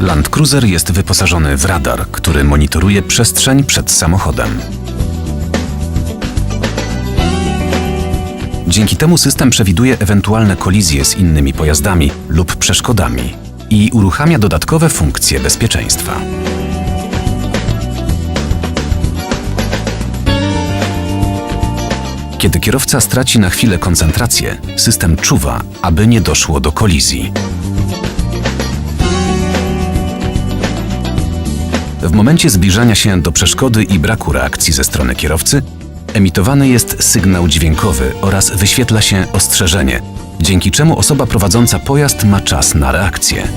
Land Cruiser jest wyposażony w radar, który monitoruje przestrzeń przed samochodem. Dzięki temu system przewiduje ewentualne kolizje z innymi pojazdami lub przeszkodami i uruchamia dodatkowe funkcje bezpieczeństwa. Kiedy kierowca straci na chwilę koncentrację, system czuwa, aby nie doszło do kolizji. Momencie zbliżania się do przeszkody i braku reakcji ze strony kierowcy, emitowany jest sygnał dźwiękowy oraz wyświetla się ostrzeżenie, dzięki czemu osoba prowadząca pojazd ma czas na reakcję.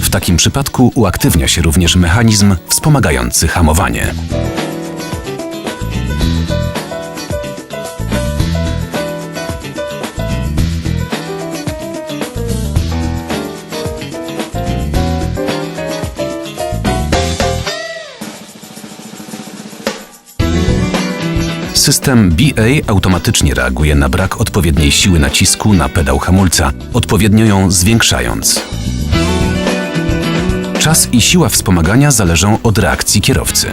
W takim przypadku uaktywnia się również mechanizm wspomagający hamowanie. System BA automatycznie reaguje na brak odpowiedniej siły nacisku na pedał hamulca, odpowiednio ją zwiększając. Czas i siła wspomagania zależą od reakcji kierowcy.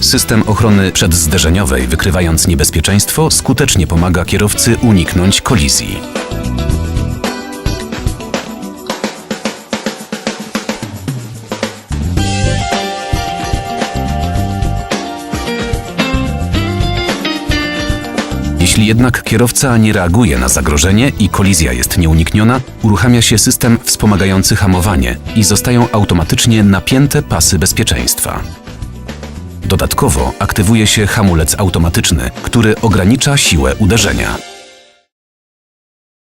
System ochrony przedzderzeniowej, wykrywając niebezpieczeństwo, skutecznie pomaga kierowcy uniknąć kolizji. Jeśli jednak kierowca nie reaguje na zagrożenie i kolizja jest nieunikniona, uruchamia się system wspomagający hamowanie i zostają automatycznie napięte pasy bezpieczeństwa. Dodatkowo aktywuje się hamulec automatyczny, który ogranicza siłę uderzenia.